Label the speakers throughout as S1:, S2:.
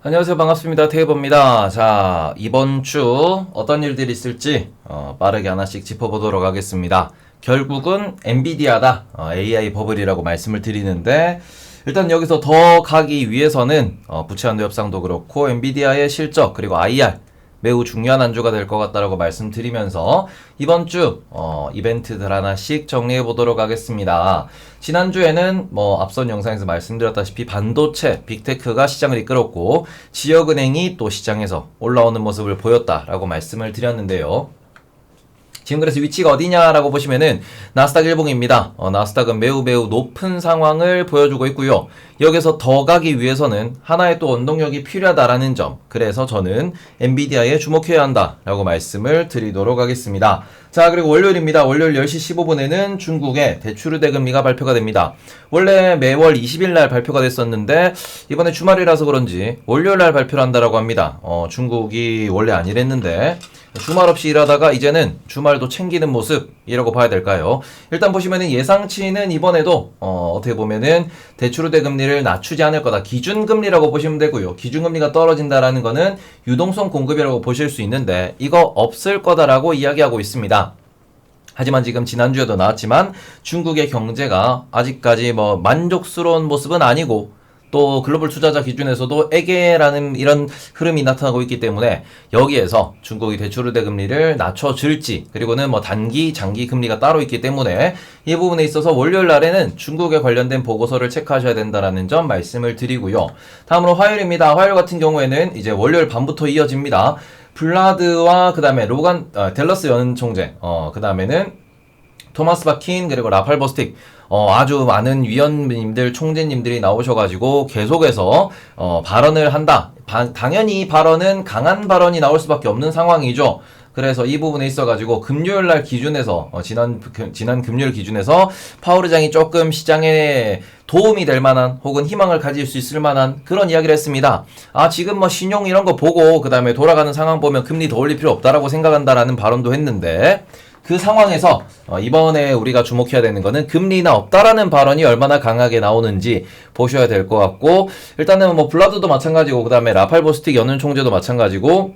S1: 안녕하세요. 반갑습니다. 테이버입니다. 자, 이번 주 어떤 일들이 있을지 어, 빠르게 하나씩 짚어보도록 하겠습니다. 결국은 엔비디아다. 어, AI 버블이라고 말씀을 드리는데 일단 여기서 더 가기 위해서는 어, 부채한도 협상도 그렇고 엔비디아의 실적 그리고 IR 매우 중요한 한 주가 될 것 같다라고 말씀드리면서 이번 주 어, 이벤트들 하나씩 정리해 보도록 하겠습니다. 지난주에는 뭐 앞선 영상에서 말씀드렸다시피 반도체, 빅테크가 시장을 이끌었고 지역은행이 또 시장에서 올라오는 모습을 보였다라고 말씀을 드렸는데요. 지금 그래서 위치가 어디냐라고 보시면은 나스닥 일봉입니다. 어, 나스닥은 매우 매우 높은 상황을 보여주고 있고요. 여기서 더 가기 위해서는 하나의 또 원동력이 필요하다라는 점. 그래서 저는 엔비디아에 주목해야 한다라고 말씀을 드리도록 하겠습니다. 자, 그리고 월요일입니다. 월요일 10시 15분에는 중국의 대출 대금리가 발표가 됩니다. 원래 매월 20일 날 발표가 됐었는데 이번에 주말이라서 그런지 월요일 날 발표를 한다라고 합니다. 어, 중국이 원래 아니랬는데 주말 없이 일하다가 이제는 주말도 챙기는 모습이라고 봐야 될까요? 일단 보시면은 예상치는 이번에도 어, 어떻게 보면은 대출 대금리 를 낮추지 않을 거다. 기준금리라고 보시면 되고요. 기준금리가 떨어진다라는 거는 유동성 공급이라고 보실 수 있는데 이거 없을 거다라고 이야기하고 있습니다. 하지만 지금 지난주에도 나왔지만 중국의 경제가 아직까지 뭐 만족스러운 모습은 아니고 또 글로벌 투자자 기준에서도 애계라는 이런 흐름이 나타나고 있기 때문에 여기에서 중국이 대출 대금리를 낮춰줄지 그리고는 뭐 단기 장기 금리가 따로 있기 때문에 이 부분에 있어서 월요일 날에는 중국에 관련된 보고서를 체크하셔야 된다라는 점 말씀을 드리고요. 다음으로 화요일입니다. 화요일 같은 경우에는 이제 월요일 밤부터 이어집니다. 블라드와 그 다음에 로간 어, 델러스 연 총재 어, 그 다음에는 토마스 바킨 그리고 라팔 버스틱 어, 아주 많은 위원님들, 총재님들이 나오셔가지고 계속해서 어, 발언을 한다. 바, 당연히 발언은 강한 발언이 나올 수밖에 없는 상황이죠. 그래서 이 부분에 있어가지고 금요일 날 기준에서 어, 지난 그, 지난 금요일 기준에서 파월 의장이 조금 시장에 도움이 될 만한 혹은 희망을 가질 수 있을 만한 그런 이야기를 했습니다. 아 지금 뭐 신용 이런 거 보고 그 다음에 돌아가는 상황 보면 금리 더 올릴 필요 없다라고 생각한다라는 발언도 했는데 그 상황에서 어, 이번에 우리가 주목해야 되는 거는 금리 나 없다라는 발언이 얼마나 강하게 나오는지 보셔야 될 것 같고 일단은 뭐 블라드도 마찬가지고 그 다음에 라팔 보스틱 연은 총재도 마찬가지고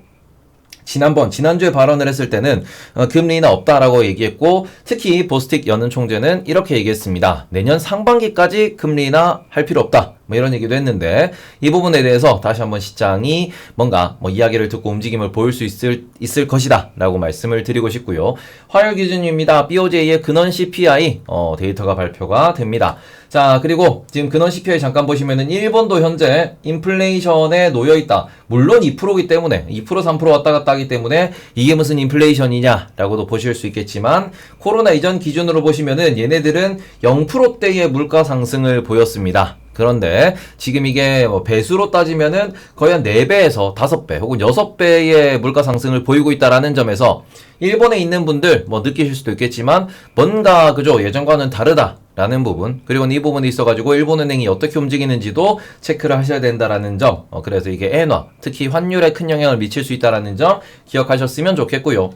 S1: 지난번 지난주에 발언을 했을 때는 어, 금리는 없다라고 얘기했고 특히 보스틱 연은 총재는 이렇게 얘기했습니다. 내년 상반기까지 금리나 할 필요 없다. 뭐 이런 얘기도 했는데 이 부분에 대해서 다시 한번 시장이 뭔가 뭐 이야기를 듣고 움직임을 보일 수 있을 있을 것이다라고 말씀을 드리고 싶고요. 화요일 기준입니다. BOJ의 근원 CPI 어, 데이터가 발표가 됩니다. 자, 그리고 지금 근원 CPI 잠깐 보시면은 일본도 현재 인플레이션에 놓여 있다. 물론 2%이기 때문에 2% 3% 왔다 갔다 하기 때문에 이게 무슨 인플레이션이냐라고도 보실 수 있겠지만 코로나 이전 기준으로 보시면은 얘네들은 0%대의 물가 상승을 보였습니다. 그런데 지금 이게 뭐 배수로 따지면은 거의 한 4배에서 5배 혹은 6배의 물가 상승을 보이고 있다라는 점에서 일본에 있는 분들 뭐 느끼실 수도 있겠지만 뭔가 그죠? 예전과는 다르다 라는 부분 그리고 이 부분이 있어가지고 일본은행이 어떻게 움직이는지도 체크를 하셔야 된다라는 점 어, 그래서 이게 엔화 특히 환율에 큰 영향을 미칠 수 있다라는 점 기억하셨으면 좋겠고요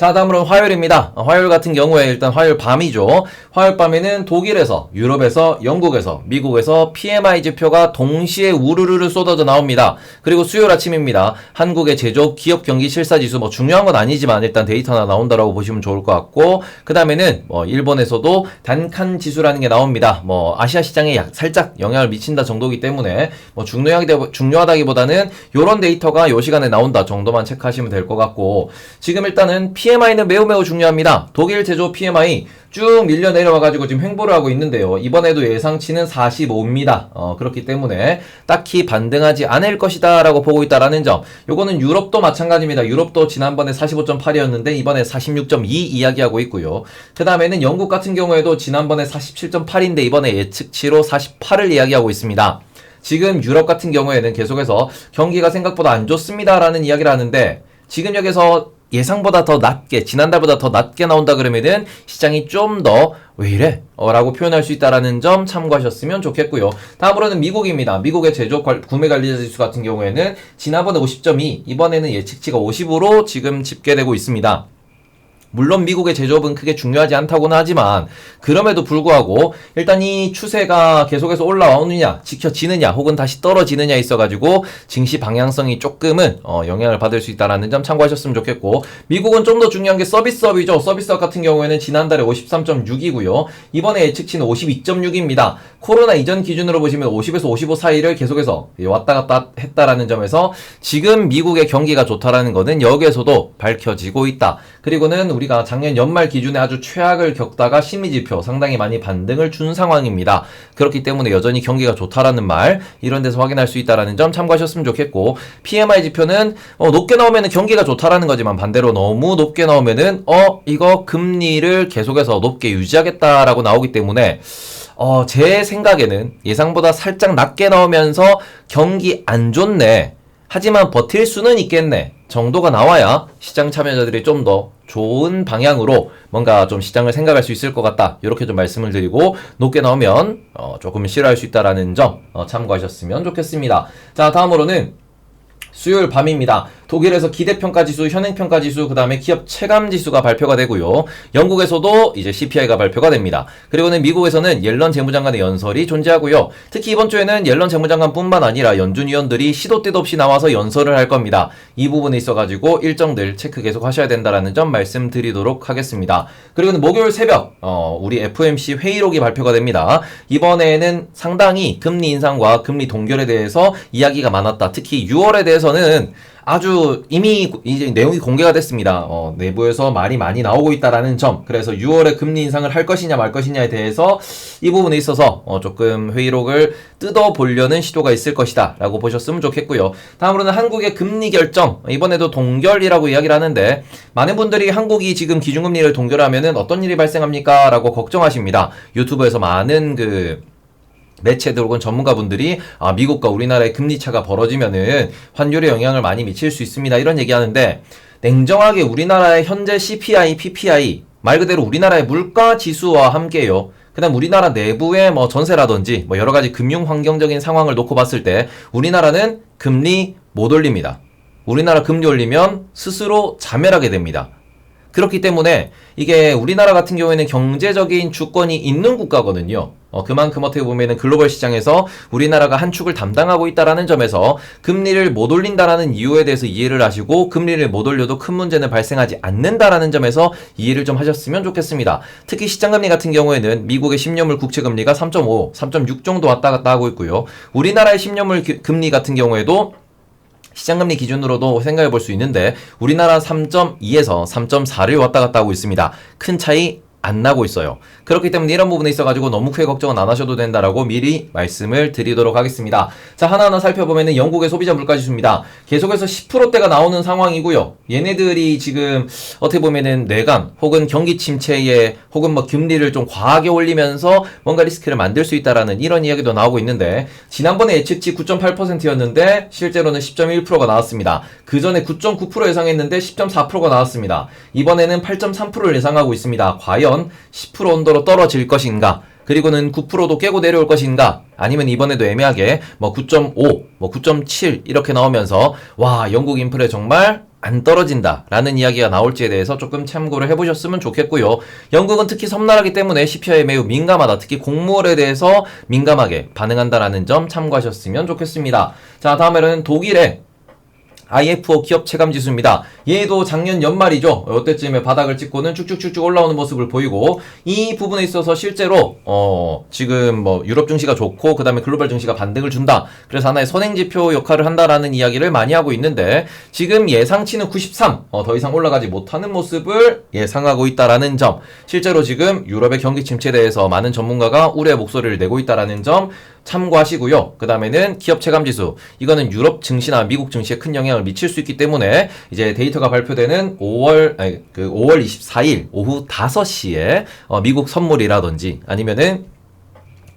S1: 자, 다음으로 화요일입니다. 어, 화요일 같은 경우에 일단 화요일 밤이죠. 화요일 밤에는 독일에서, 유럽에서, 영국에서, 미국에서 PMI 지표가 동시에 우르르르 쏟아져 나옵니다. 그리고 수요일 아침입니다. 한국의 제조업 기업 경기 실사 지수 뭐 중요한 건 아니지만 일단 데이터나 나온다라고 보시면 좋을 것 같고 그 다음에는 뭐 일본에서도 단칸 지수라는 게 나옵니다. 뭐 아시아 시장에 약 살짝 영향을 미친다 정도기 때문에 뭐 중요하게 중요하다기보다는 요런 데이터가 요 시간에 나온다 정도만 체크하시면 될 것 같고 지금 일단은 p PMI는 매우 매우 중요합니다. 독일 제조 PMI 쭉 밀려 내려와가지고 지금 횡보를 하고 있는데요. 이번에도 예상치는 45입니다. 어, 그렇기 때문에 딱히 반등하지 않을 것이다 라고 보고 있다라는 점. 요거는 유럽도 마찬가지입니다. 유럽도 지난번에 45.8이었는데 이번에 46.2 이야기하고 있고요. 그 다음에는 영국 같은 경우에도 지난번에 47.8인데 이번에 예측치로 48을 이야기하고 있습니다. 지금 유럽 같은 경우에는 계속해서 경기가 생각보다 안 좋습니다라는 이야기를 하는데 지금 여기서 예상보다 더 낮게 지난달보다 더 낮게 나온다 그러면은 시장이 좀 더 왜 이래? 어, 라고 표현할 수 있다라는 점 참고하셨으면 좋겠고요. 다음으로는 미국입니다. 미국의 제조 구매 관리자 지수 같은 경우에는 지난번에 50.2, 이번에는 예측치가 50으로 지금 집계되고 있습니다. 물론 미국의 제조업은 크게 중요하지 않다고는 하지만 그럼에도 불구하고 일단 이 추세가 계속해서 올라오느냐 지켜지느냐 혹은 다시 떨어지느냐 있어가지고 증시 방향성이 조금은 어, 영향을 받을 수 있다라는 점 참고하셨으면 좋겠고 미국은 좀 더 중요한 게 서비스업이죠. 서비스업 같은 경우에는 지난달에 53.6이고요. 이번에 예측치는 52.6입니다. 코로나 이전 기준으로 보시면 50에서 55 사이를 계속해서 왔다 갔다 했다라는 점에서 지금 미국의 경기가 좋다라는 거는 여기에서도 밝혀지고 있다. 그리고는 우리가 작년 연말 기준에 아주 최악을 겪다가 심리지표 상당히 많이 반등을 준 상황입니다. 그렇기 때문에 여전히 경기가 좋다라는 말 이런 데서 확인할 수 있다라는 점 참고하셨으면 좋겠고 PMI 지표는 어, 높게 나오면은 경기가 좋다라는 거지만 반대로 너무 높게 나오면은 어 이거 금리를 계속해서 높게 유지하겠다라고 나오기 때문에 어, 제 생각에는 예상보다 살짝 낮게 나오면서 경기 안 좋네. 하지만 버틸 수는 있겠네. 정도가 나와야 시장 참여자들이 좀 더 좋은 방향으로 뭔가 좀 시장을 생각할 수 있을 것 같다. 이렇게 좀 말씀을 드리고 높게 나오면 어, 조금 싫어할 수 있다라는 점 어, 참고하셨으면 좋겠습니다. 자, 다음으로는 수요일 밤입니다. 독일에서 기대평가 지수, 현행평가 지수, 그 다음에 기업 체감 지수가 발표가 되고요. 영국에서도 이제 CPI가 발표가 됩니다. 그리고는 미국에서는 옐런 재무장관의 연설이 존재하고요. 특히 이번 주에는 옐런 재무장관뿐만 아니라 연준 위원들이 시도 때도 없이 나와서 연설을 할 겁니다. 이 부분에 있어가지고 일정들 체크 계속 하셔야 된다라는 점 말씀드리도록 하겠습니다. 그리고는 목요일 새벽 어, 우리 FMC 회의록이 발표가 됩니다. 이번에는 상당히 금리 인상과 금리 동결에 대해서 이야기가 많았다. 특히 6월에 대해서는 아주 이미 이제 내용이 공개가 됐습니다. 어, 내부에서 말이 많이 나오고 있다라는 점. 그래서 6월에 금리 인상을 할 것이냐 말 것이냐에 대해서 이 부분에 있어서 어, 조금 회의록을 뜯어 보려는 시도가 있을 것이다라고 보셨으면 좋겠고요. 다음으로는 한국의 금리 결정. 이번에도 동결이라고 이야기를 하는데 많은 분들이 한국이 지금 기준금리를 동결하면은 어떤 일이 발생합니까?라고 걱정하십니다. 유튜브에서 많은 그 매체들 혹은 전문가분들이 아, 미국과 우리나라의 금리 차가 벌어지면은 환율에 영향을 많이 미칠 수 있습니다. 이런 얘기하는데 냉정하게 우리나라의 현재 CPI, PPI 말 그대로 우리나라의 물가 지수와 함께요. 그다음 우리나라 내부의 뭐 전세라든지 뭐 여러 가지 금융 환경적인 상황을 놓고 봤을 때 우리나라는 금리 못 올립니다. 우리나라 금리 올리면 스스로 자멸하게 됩니다. 그렇기 때문에 이게 우리나라 같은 경우에는 경제적인 주권이 있는 국가거든요. 어, 그만큼 어떻게 보면은 글로벌 시장에서 우리나라가 한 축을 담당하고 있다라는 점에서 금리를 못 올린다라는 이유에 대해서 이해를 하시고 금리를 못 올려도 큰 문제는 발생하지 않는다라는 점에서 이해를 좀 하셨으면 좋겠습니다. 특히 시장금리 같은 경우에는 미국의 10년물 국채금리가 3.5, 3.6 정도 왔다 갔다 하고 있고요. 우리나라의 10년물 금리 같은 경우에도 시장금리 기준으로도 생각해 볼 수 있는데 우리나라 3.2에서 3.4를 왔다 갔다 하고 있습니다. 큰 차이 안 나고 있어요. 그렇기 때문에 이런 부분에 있어가지고 너무 크게 걱정은 안 하셔도 된다라고 미리 말씀을 드리도록 하겠습니다. 자, 하나하나 살펴보면은 영국의 소비자 물가 지수입니다. 계속해서 10%대가 나오는 상황이고요. 얘네들이 지금 어떻게 보면은 내간 혹은 경기 침체에 혹은 뭐 금리를 좀 과하게 올리면서 뭔가 리스크를 만들 수 있다라는 이런 이야기도 나오고 있는데 지난번에 예측치 9.8%였는데 실제로는 10.1%가 나왔습니다. 그 전에 9.9% 예상했는데 10.4%가 나왔습니다. 이번에는 8.3%를 예상하고 있습니다. 과연 과연 10% 언더로 떨어질 것인가? 그리고는 9%도 깨고 내려올 것인가? 아니면 이번에도 애매하게 뭐 9.5, 뭐 9.7 이렇게 나오면서 와 영국 인플레 정말 안 떨어진다 라는 이야기가 나올지에 대해서 조금 참고를 해보셨으면 좋겠고요. 영국은 특히 섬나라기 때문에 CPI에 매우 민감하다. 특히 공무원에 대해서 민감하게 반응한다라는 점 참고하셨으면 좋겠습니다. 자 다음에는 독일의 IFO 기업 체감 지수입니다. 얘도 작년 연말이죠. 이때쯤에 바닥을 찍고는 쭉쭉쭉쭉 올라오는 모습을 보이고 이 부분에 있어서 실제로 어 지금 뭐 유럽 증시가 좋고 그다음에 글로벌 증시가 반등을 준다. 그래서 하나의 선행 지표 역할을 한다라는 이야기를 많이 하고 있는데 지금 예상치는 93. 어, 더 이상 올라가지 못하는 모습을 예상하고 있다라는 점. 실제로 지금 유럽의 경기 침체에 대해서 많은 전문가가 우려의 목소리를 내고 있다라는 점 참고하시고요. 그 다음에는 기업 체감 지수. 이거는 유럽 증시나 미국 증시에 큰 영향을 미칠 수 있기 때문에 이제 데이터가 발표되는 5월 아니 그 5월 24일 오후 5시에 어, 미국 선물이라든지 아니면은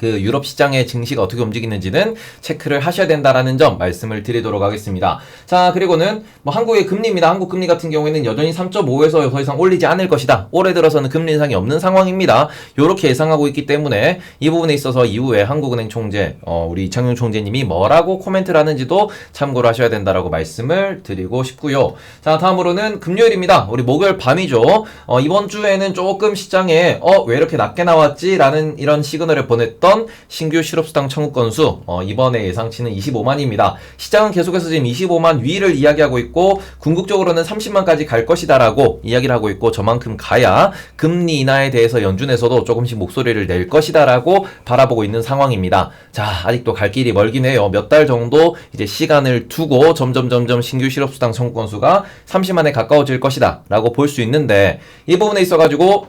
S1: 그 유럽 시장의 증시가 어떻게 움직이는지는 체크를 하셔야 된다라는 점 말씀을 드리도록 하겠습니다. 자, 그리고는 뭐 한국의 금리입니다. 한국 금리 같은 경우에는 여전히 3.5에서 더 이상 올리지 않을 것이다. 올해 들어서는 금리 인상이 없는 상황입니다. 요렇게 예상하고 있기 때문에 이 부분에 있어서 이후에 한국은행 총재, 어, 우리 이창용 총재님이 뭐라고 코멘트를 하는지도 참고를 하셔야 된다라고 말씀을 드리고 싶고요. 자, 다음으로는 금요일입니다. 우리 목요일 밤이죠. 어, 이번 주에는 조금 시장에 어, 왜 이렇게 낮게 나왔지라는 이런 시그널을 보냈던 신규 실업수당 청구 건수 어, 이번에 예상치는 25만입니다. 시장은 계속해서 지금 25만 위를 이야기하고 있고 궁극적으로는 30만까지 갈 것이다라고 이야기를 하고 있고 저만큼 가야 금리 인하에 대해서 연준에서도 조금씩 목소리를 낼 것이다라고 바라보고 있는 상황입니다. 자, 아직도 갈 길이 멀긴 해요. 몇 달 정도 이제 시간을 두고 점점 점점 신규 실업수당 청구 건수가 30만에 가까워질 것이다라고 볼 수 있는데 이 부분에 있어 가지고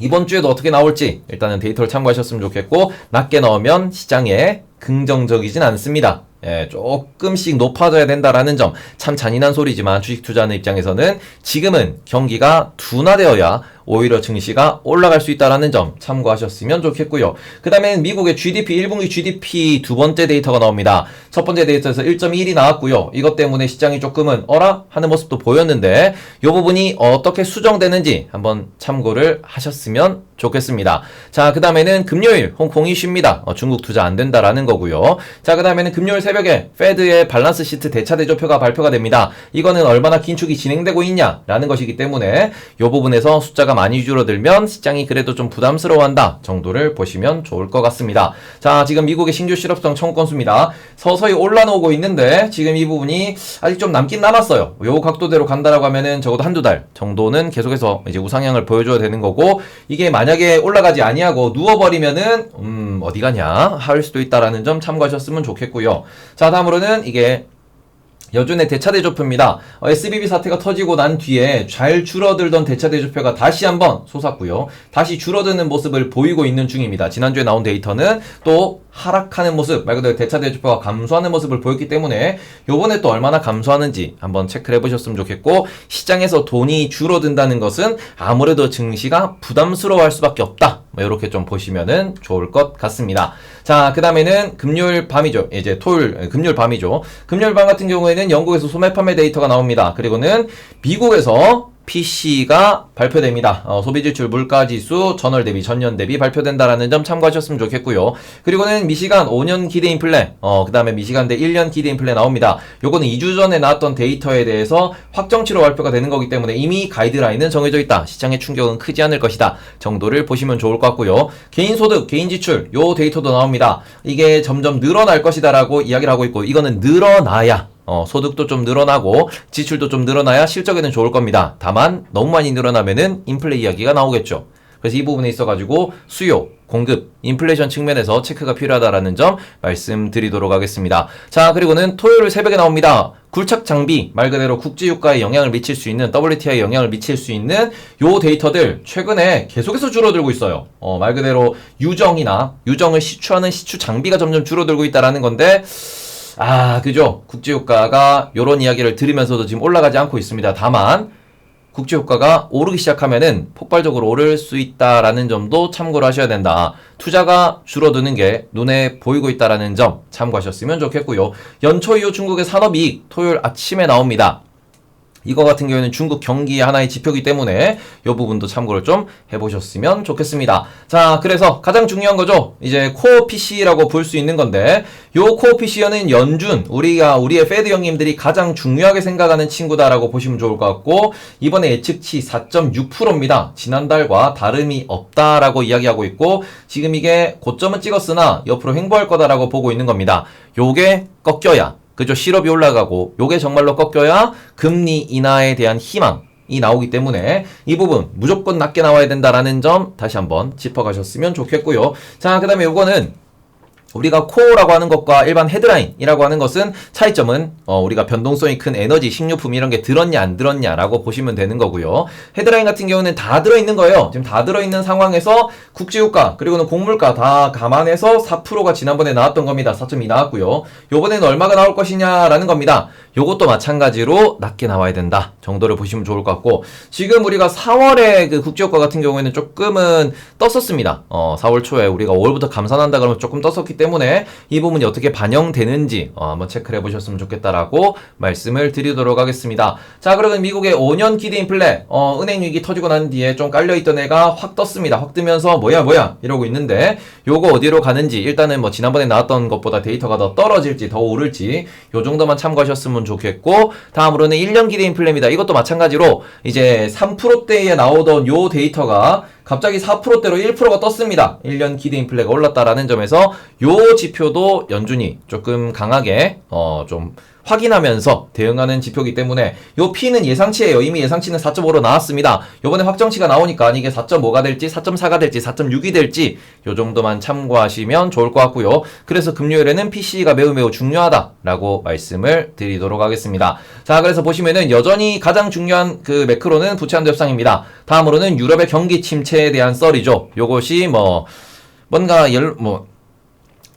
S1: 이번 주에도 어떻게 나올지 일단은 데이터를 참고하셨으면 좋겠고 낮게 넣으면 시장에 긍정적이진 않습니다. 예, 조금씩 높아져야 된다라는 점 참 잔인한 소리지만 주식 투자하는 입장에서는 지금은 경기가 둔화되어야 오히려 증시가 올라갈 수 있다라는 점 참고하셨으면 좋겠고요. 그 다음엔 미국의 GDP 1분기 GDP 두 번째 데이터가 나옵니다. 첫 번째 데이터에서 1.1이 나왔고요. 이것 때문에 시장이 조금은 어라 하는 모습도 보였는데 이 부분이 어떻게 수정되는지 한번 참고를 하셨으면 좋겠습니다. 자, 그 다음에는 금요일 홍콩이 쉽니다. 어, 중국 투자 안 된다라는 거고요. 자, 그 다음에는 금요일 새벽에 페드의 밸런스 시트 대차 대조표가 발표가 됩니다. 이거는 얼마나 긴축이 진행되고 있냐라는 것이기 때문에 이 부분에서 숫자가 많이 줄어들면 시장이 그래도 좀 부담스러워한다 정도를 보시면 좋을 것 같습니다. 자, 지금 미국의 신규 실업성 청구 건수입니다. 서서히 올라오고 있는데 지금 이 부분이 아직 좀 남긴 남았어요. 요 각도대로 간다라고 하면은 적어도 한두 달 정도는 계속해서 이제 우상향을 보여줘야 되는 거고 이게 만약에 올라가지 아니하고 누워버리면은 음 어디 가냐 할 수도 있다라는 점 참고하셨으면 좋겠고요. 자 다음으로는 이게 여준의 대차대조표입니다. 어, SBB 사태가 터지고 난 뒤에 잘 줄어들던 대차대조표가 다시 한번 솟았고요. 다시 줄어드는 모습을 보이고 있는 중입니다. 지난주에 나온 데이터는 또 하락하는 모습, 말 그대로 대차대조표가 감소하는 모습을 보였기 때문에 요번에 또 얼마나 감소하는지 한번 체크를 해보셨으면 좋겠고 시장에서 돈이 줄어든다는 것은 아무래도 증시가 부담스러워할 수밖에 없다. 뭐 이렇게 좀 보시면은 좋을 것 같습니다. 자, 그 다음에는 금요일 밤이죠. 이제 토요일, 금요일 밤이죠. 금요일 밤 같은 경우에는 영국에서 소매 판매 데이터가 나옵니다. 그리고는 미국에서 PC가 발표됩니다. 어, 소비지출 물가지수 전월 대비 전년 대비 발표된다라는 점 참고하셨으면 좋겠고요. 그리고는 미시간 5년 기대 인플레, 어, 그 다음에 미시간대 1년 기대 인플레 나옵니다. 요거는 2주 전에 나왔던 데이터에 대해서 확정치로 발표가 되는 거기 때문에 이미 가이드라인은 정해져 있다. 시장의 충격은 크지 않을 것이다. 정도를 보시면 좋을 것 같고요. 개인 소득, 개인 지출, 요 데이터도 나옵니다. 이게 점점 늘어날 것이다라고 이야기를 하고 있고, 이거는 늘어나야 어, 소득도 좀 늘어나고 지출도 좀 늘어나야 실적에는 좋을 겁니다. 다만 너무 많이 늘어나면은 인플레 이야기가 나오겠죠. 그래서 이 부분에 있어가지고 수요, 공급, 인플레이션 측면에서 체크가 필요하다라는 점 말씀드리도록 하겠습니다. 자, 그리고는 토요일 새벽에 나옵니다. 굴착 장비, 말 그대로 국제유가에 영향을 미칠 수 있는, WTI에 영향을 미칠 수 있는 요 데이터들 최근에 계속해서 줄어들고 있어요. 어, 말 그대로 유정이나 유정을 시추하는 시추 장비가 점점 줄어들고 있다라는 건데, 아, 그죠. 국제유가가 요런 이야기를 들으면서도 지금 올라가지 않고 있습니다. 다만, 국제유가가 오르기 시작하면은 폭발적으로 오를 수 있다라는 점도 참고를 하셔야 된다. 투자가 줄어드는 게 눈에 보이고 있다라는 점 참고하셨으면 좋겠고요. 연초 이후 중국의 산업이익 토요일 아침에 나옵니다. 이거 같은 경우에는 중국 경기의 하나의 지표이기 때문에 이 부분도 참고를 좀 해보셨으면 좋겠습니다. 자, 그래서 가장 중요한 거죠. 이제 코어 PC라고 볼 수 있는 건데, 요 코어 PC는 연준, 우리가, 우리의 페드 형님들이 가장 중요하게 생각하는 친구다라고 보시면 좋을 것 같고, 이번에 예측치 4.6%입니다. 지난달과 다름이 없다라고 이야기하고 있고, 지금 이게 고점은 찍었으나 옆으로 횡보할 거다라고 보고 있는 겁니다. 요게 꺾여야 그죠? 실업이 올라가고 요게 정말로 꺾여야 금리 인하에 대한 희망 이 나오기 때문에 이 부분 무조건 낮게 나와야 된다라는 점 다시 한번 짚어가셨으면 좋겠고요. 자, 그 다음에 요거는 우리가 코어라고 하는 것과 일반 헤드라인이라고 하는 것은 차이점은 어, 우리가 변동성이 큰 에너지, 식료품 이런 게 들었냐 안 들었냐라고 보시면 되는 거고요. 헤드라인 같은 경우는 다 들어있는 거예요. 지금 다 들어있는 상황에서 국제유가 그리고는 곡물가 다 감안해서 4%가 지난번에 나왔던 겁니다. 4.2 나왔고요. 요번에는 얼마가 나올 것이냐라는 겁니다. 요것도 마찬가지로 낮게 나와야 된다 정도를 보시면 좋을 것 같고 지금 우리가 4월에 그 국제유가 같은 경우에는 조금은 떴었습니다. 어, 4월 초에 우리가 5월부터 감산한다 그러면 조금 떴었기 때문에 이 부분이 어떻게 반영되는지 어, 한번 체크를 해보셨으면 좋겠다라고 말씀을 드리도록 하겠습니다. 자 그러면 미국의 5년 기대 인플레 어, 은행 위기 터지고 난 뒤에 좀 깔려있던 애가 확 떴습니다. 확 뜨면서 뭐야 뭐야 이러고 있는데 요거 어디로 가는지 일단은 뭐 지난번에 나왔던 것보다 데이터가 더 떨어질지 더 오를지 요 정도만 참고하셨으면 좋겠고 다음으로는 1년 기대 인플레입니다. 이것도 마찬가지로 이제 3%대에 나오던 요 데이터가 갑자기 4%대로 1%가 떴습니다. 1년 기대 인플레가 올랐다라는 점에서 요 지표도 연준이 조금 강하게 어 좀 확인하면서 대응하는 지표이기 때문에 요 P는 예상치예요. 이미 예상치는 4.5로 나왔습니다. 요번에 확정치가 나오니까 이게 4.5가 될지 4.4가 될지 4.6이 될지 요 정도만 참고하시면 좋을 것 같고요. 그래서 금요일에는 PC가 매우 매우 중요하다라고 말씀을 드리도록 하겠습니다. 자, 그래서 보시면은 여전히 가장 중요한 그 매크로는 부채한도 협상입니다. 다음으로는 유럽의 경기 침체에 대한 썰이죠. 요것이 뭐 뭔가 열, 뭐,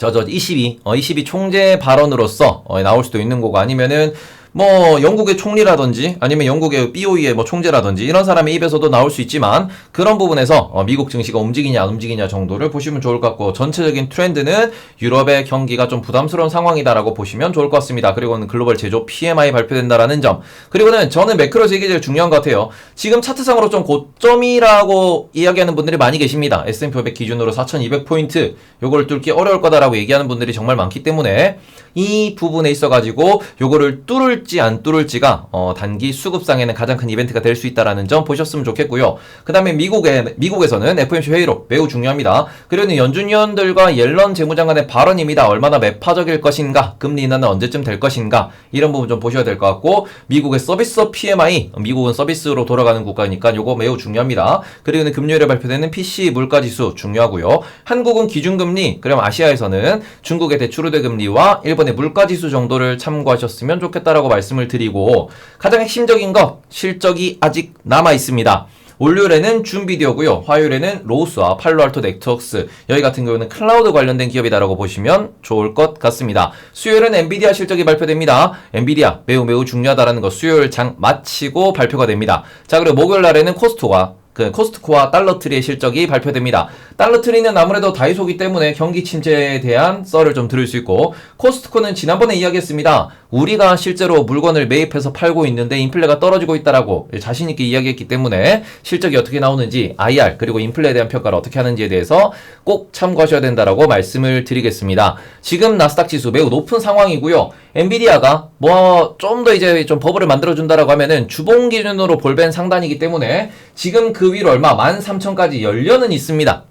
S1: 저, 저, 22, 어, 22 총재 발언으로서, 어, 나올 수도 있는 거고, 아니면은, 뭐, 영국의 총리라든지, 아니면 영국의 BOE의 뭐 총재라든지, 이런 사람의 입에서도 나올 수 있지만, 그런 부분에서, 어, 미국 증시가 움직이냐, 안 움직이냐 정도를 보시면 좋을 것 같고, 전체적인 트렌드는 유럽의 경기가 좀 부담스러운 상황이다라고 보시면 좋을 것 같습니다. 그리고는 글로벌 제조 PMI 발표된다라는 점. 그리고는 저는 매크로에서 이게 제일 중요한 것 같아요. 지금 차트상으로 좀 고점이라고 이야기하는 분들이 많이 계십니다. S&P 500 기준으로 4,200포인트, 요걸 뚫기 어려울 거다라고 얘기하는 분들이 정말 많기 때문에, 이 부분에 있어 가지고, 요거를 뚫을 지 안 뚫을지가, 어, 단기 수급상에는 가장 큰 이벤트가 될 수 있다라는 점 보셨으면 좋겠고요. 그 다음에 미국에, 미국에서는 FOMC 회의록 매우 중요합니다. 그리고 연준 위원들과 옐런 재무장관의 발언입니다. 얼마나 매파적일 것인가, 금리 인하는 언제쯤 될 것인가, 이런 부분 좀 보셔야 될 것 같고, 미국의 서비스 PMI, 미국은 서비스로 돌아가는 국가니까 요거 매우 중요합니다. 그리고 금요일에 발표되는 PC 물가지수 중요하고요. 한국은 기준금리, 그럼 아시아에서는 중국의 대출 우대 금리와 일본의 물가지수 정도를 참고하셨으면 좋겠다라고 말씀을 드리고, 가장 핵심적인 것, 실적이 아직 남아 있습니다. 월요일에는 줌비디오고요. 화요일에는 로우스와 팔로알토 넥트웍스 여기 같은 경우는 클라우드 관련된 기업이다라고 보시면 좋을 것 같습니다. 수요일은 엔비디아 실적이 발표됩니다. 엔비디아 매우 매우 중요하다라는 거 수요일 장 마치고 발표가 됩니다. 자 그리고 목요일 날에는 코스토가 그 코스트코와 달러트리의 실적이 발표됩니다. 달러트리는 아무래도 다이소기 때문에 경기 침체에 대한 썰을 좀 들을 수 있고 코스트코는 지난번에 이야기했습니다. 우리가 실제로 물건을 매입해서 팔고 있는데 인플레가 떨어지고 있다라고 자신 있게 이야기했기 때문에 실적이 어떻게 나오는지 IR 그리고 인플레에 대한 평가를 어떻게 하는지에 대해서 꼭 참고하셔야 된다라고 말씀을 드리겠습니다. 지금 나스닥 지수 매우 높은 상황이고요. 엔비디아가 뭐 좀 더 이제 좀 버블을 만들어 준다라고 하면은 주봉 기준으로 볼벤 상단이기 때문에 지금 그 위로 얼마 13,000까지 열려는 있습니다.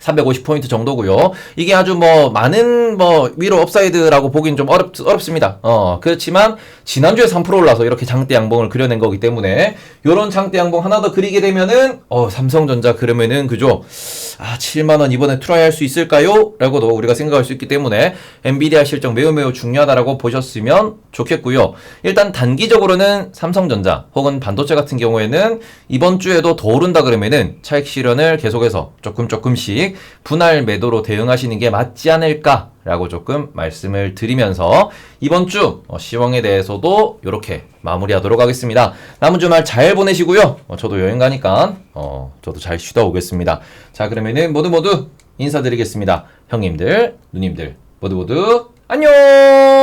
S1: 350포인트 정도고요. 이게 아주 뭐 많은 뭐 위로 업사이드라고 보긴 좀 어렵, 어렵습니다. 어, 그렇지만 지난주에 3% 올라서 이렇게 장대 양봉을 그려낸 거기 때문에 요런 장대 양봉 하나 더 그리게 되면은 어, 삼성전자 그러면은 그죠? 아, 7만 원 이번에 트라이 할 수 있을까요? 라고도 우리가 생각할 수 있기 때문에 엔비디아 실적 매우 매우 중요하다라고 보셨으면 좋겠고요. 일단 단기적으로는 삼성전자 혹은 반도체 같은 경우에는 이번 주에도 더 오른다 그러면은 차익 실현을 계속해서 조금 조금씩 분할 매도로 대응하시는 게 맞지 않을까 라고 조금 말씀을 드리면서 이번 주 어, 시황에 대해서도 이렇게 마무리하도록 하겠습니다. 남은 주말 잘 보내시고요. 어, 저도 여행 가니까 어, 저도 잘 쉬다 오겠습니다. 자 그러면은 모두 모두 인사드리겠습니다. 형님들, 누님들 모두 모두 안녕.